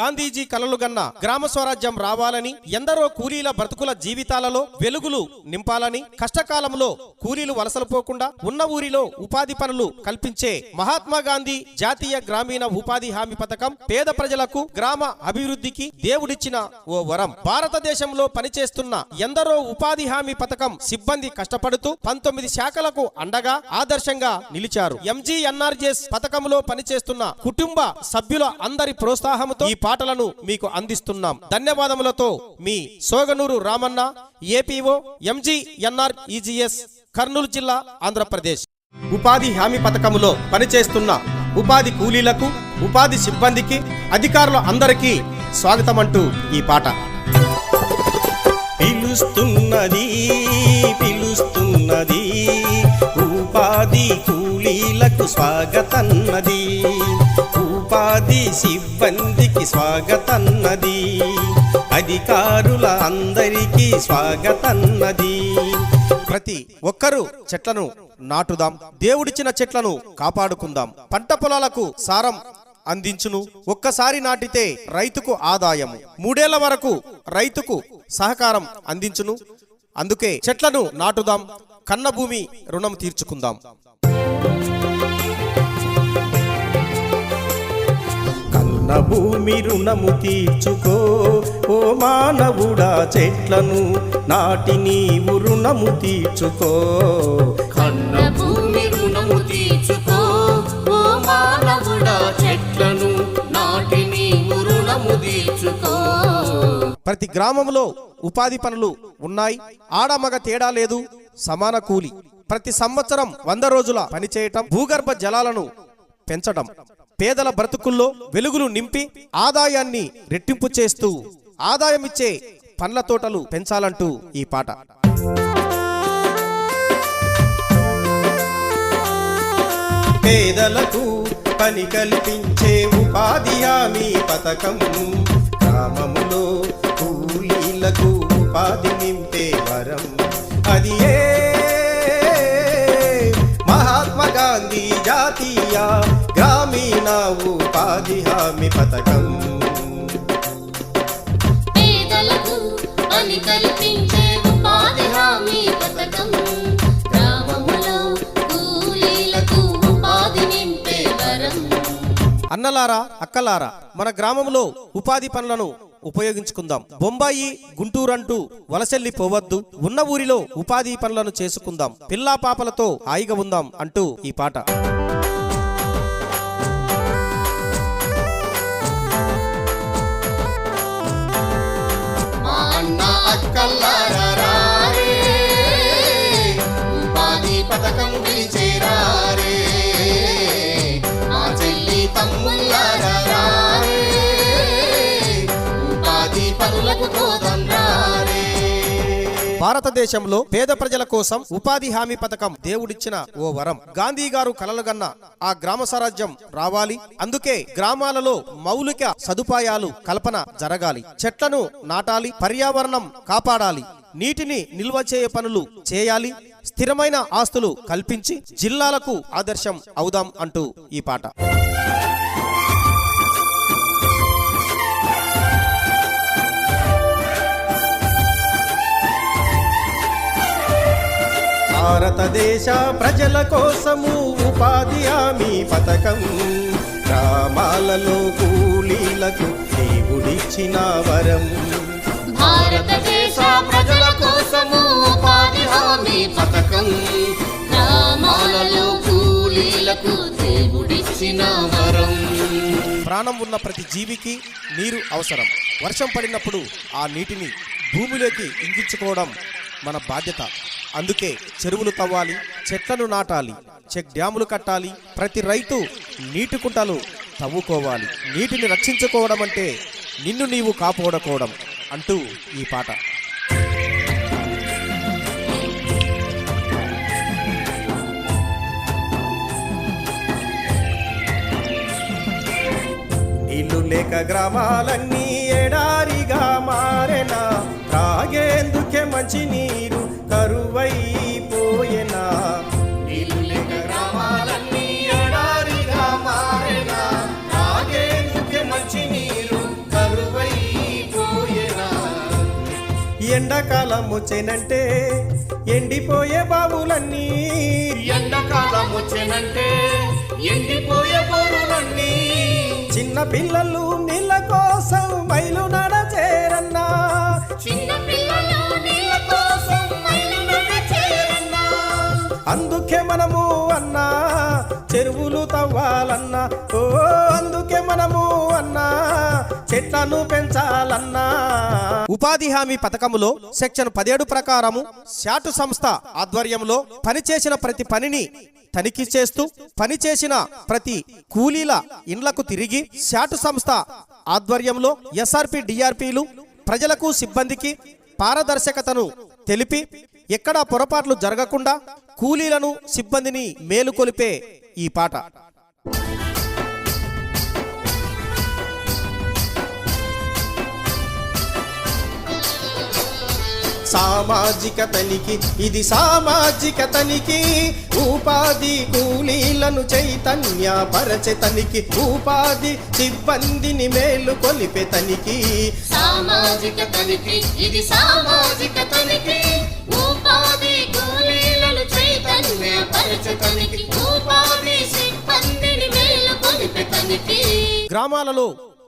గాంధీజీ కలలు గన్న గ్రామ స్వరాజ్యం రావాలని ఎందరో కూలీల బ్రతుకుల జీవితాలలో వెలుగులు నింపాలని కష్టకాలంలో కూలీలు వలసలు పోకుండా ఉన్న ఊరిలో ఉపాధి పనులు కల్పించే మహాత్మా గాంధీ జాతీయ గ్రామీణ ఉపాధి హామీ పథకం పేద ప్రజలకు గ్రామ అభివృద్ధికి దేవుడిచ్చిన ఓ వరం. భారతదేశంలో పనిచేస్తున్న ఎందరో ఉపాధి హామీ పథకం సిబ్బంది కష్టపడుతూ పంతొమ్మిది శాఖలకు అండగా ఆదర్శంగా నిలిచారు. ఎంజీఎన్ఆర్జెస్ పథకంలో పనిచేస్తున్న కుటుంబ సభ్యుల అందరి ప్రోత్సాహంతో ఈ పాటలను మీకు అందిస్తున్నాం. ధన్యవాదములతో మీ Soganuru Ramanna APO MGNR EGS Kurnool జిల్లా ఆంధ్రప్రదేశ్. ఉపాధి హామీ పథకములో పనిచేస్తున్న ఉపాధి కూలీలకు ఉపాధి సిబ్బందికి అధికారుల అందరికీ స్వాగతం అంటూ ఈ పాట. పిలుస్తున్నది పిలుస్తున్నది ఉపాధి కూలీలకు స్వాగతన్నది. సిబ్బందికి స్వాగతన్నది. అధికారుల అందరికీ స్వాగతన్నది. ప్రతి ఒక్కరూ చెట్లను నాటుదాం. దేవుడిచ్చిన చెట్లను కాపాడుకుందాం. పంట పొలాలకు సారం అందించును. ఒక్కసారి నాటితే రైతుకు ఆదాయము. మూడేళ్ళ వరకు రైతుకు సహకారం అందించును. అందుకే చెట్లను నాటుదాం. కన్న భూమి రుణం తీర్చుకుందాం. కన్న భూమి రుణము తీర్చుకో. ఓ మానవుడా చెట్లను నాటి నీవు రుణము తీర్చుకో. కన్న భూమి రుణము తీర్చుకో. ఓ మానవుడా చెట్లను నాటి నీవు రుణము తీర్చుకో. ప్రతి గ్రామంలో ఉపాధి పనులు ఉన్నాయి. ఆడమగ తేడా లేదు. సమాన కూలి. ప్రతి సంవత్సరం వంద రోజుల పనిచేయటం భూగర్భ జలాలను పెంచటం. పేదల బ్రతుకుల్లో వెలుగులు నింపి ఆదాయాన్ని రెట్టింపు చేస్తూ ఆదాయమిచ్చే పండ్ల తోటలు పెంచాలంటూ ఈ పాట. పేదలకు పని కల్పించే ఉపాధి హామీ పథకం గ్రామములో కూలీలకు ఉపాధి నింపే వరం. అది ఏ మహాత్మా గాంధీ జాతీయ గ్రామీణ ఉపాధి హామీ పథకం. పేదలకు పని కల్పించే ఉపాధి హామీ పథకం. గ్రామములో కూలీలకు ఉపాధి నింపే వరం. అన్నలారా అక్కలారా మన గ్రామంలో ఉపాధి పనులను ఉపయోగించుకుందాం. బొంబాయి గుంటూరంటూ వలసెల్లి పోవద్దు. ఉన్న ఊరిలో ఉపాధి పనులను చేసుకుందాం. పిల్లా పాపలతో హాయిగా ఉందాం అంటూ ఈ పాట. అన్న ఉపాధి పథకం పిలిచేరారే మా చెల్లి తమ్ముళ్ళారా ఉపాధి పనులకు పోదాం భారతదేశంలో పేద ప్రజల కోసం ఉపాధి హామీ పథకం దేవుడిచ్చిన ఓ వరం. గాంధీ గారు కలలుగన్న ఆ గ్రామ స్వరాజ్యం రావాలి. అందుకే గ్రామాలలో మౌలిక సదుపాయాలు కల్పన జరగాలి. చెట్లను నాటాలి పర్యావరణం కాపాడాలి. నీటిని నిల్వ చేయ పనులు చేయాలి. స్థిరమైన ఆస్తులు కల్పించి జిల్లాలకు ఆదర్శం అవుదాం అంటూ ఈ పాట. భారతదేశ ప్రజల కోసము ఉపాధి హామీ పథకం. గ్రామాలలో కూలీలకు దేవుడిచ్చిన వరం. భారతదేశ ప్రజల కోసము ఉపాధి హామీ పథకం. గ్రామాలలో కూలీలకు దేవుడిచ్చిన వరం. ప్రాణం ఉన్న ప్రతి జీవికి నీరు అవసరం. వర్షం పడినప్పుడు ఆ నీటిని భూమిలోకి ఇంగించుకోవడం మన బాధ్యత. అందుకే చెరువులు తవ్వాలి చెట్లను నాటాలి చెక్ డ్యాములు కట్టాలి. ప్రతి రైతు నీటి కుంటలు తవ్వుకోవాలి. నీటిని రక్షించుకోవడం అంటే నిన్ను నీవు కాపాడుకోవడం అంటూ ఈ పాట. ఇల్లు లేక గ్రామాలన్నీ ఎడారిగా మారెనా? తాగేందుకే మంచి నీరు కరువైపోయేనా? నీళ్ళు లేక కరువైపోయేనా? ఎండాకాలం వచ్చేనంటే ఎండిపోయే బాబులన్నీ ఎండాకాలం వచ్చేనంటే ఎండిపోయే బాబులన్నీ చిన్న పిల్లలు మనము అన్నా చెరువులు తవ్వాలన్నా ఓ అందుకే మనము అన్నా చెట్లను పెంచాలన్నా. ఉపాధి హామీ పథకములో సెక్షన్ పదిహేడు ప్రకారము శాటు సంస్థ ఆధ్వర్యంలో పనిచేసిన ప్రతి పనిని తనిఖీ చేస్తూ పనిచేసిన ప్రతి కూలీల ఇండ్లకు తిరిగి శాటు సంస్థ ఆధ్వర్యంలో ఎస్ఆర్పి డిఆర్పిలు ప్రజలకు సిబ్బందికి పారదర్శకతను తెలిపి ఎక్కడా పొరపాట్లు జరగకుండా కూలీలను సిబ్బందిని మేలుకొలిపే ఈ పాట. సామాజిక తనిఖీ ఇది సామాజిక తనిఖీ. ఉపాధి కూలీలను చైతన్య పరచే తనిఖీ. ఉపాధి సిబ్బందిని మేలు కొలిపే తనిఖీ. సామాజిక తనిఖీ ఇది సామాజిక తనిఖీ. ఉపాధి కూలీలను చైతన్య ఉపాధి సిబ్బందిని మేలు గ్రామాలలో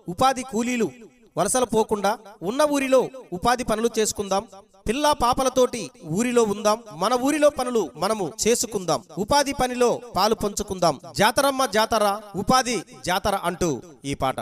ఉపాధి కూలీలు వలసలు పోకుండా ఉన్న ఊరిలో ఉపాధి పనులు చేసుకుందాం. పిల్ల పాపలతోటి ఊరిలో ఉందాం. మన ఊరిలో పనులు మనము చేసుకుందాం. ఉపాధి పనిలో పాలు పంచుకుందాం. జాతరమ్మ జాతర ఉపాధి జాతర అంటూ ఈ పాట.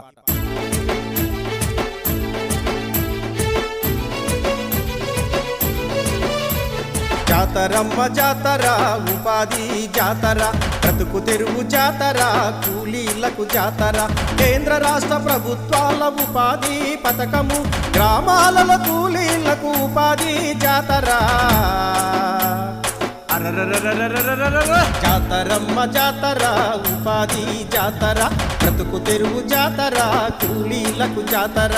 జాతరమ్మ జాతర ఉపాధి జాతర బ్రతుకు తెరువు జాతర కూలీలకు జాతర. కేంద్ర రాష్ట్ర ప్రభుత్వాల ఉపాధి పథకము గ్రామాలలో కూలీలకు ఉపాధి జాతర. జాతరమ్మ జాతర ఉపాధి జాతర బ్రతుకు తెరువు జాతర కూలీలకు జాతర.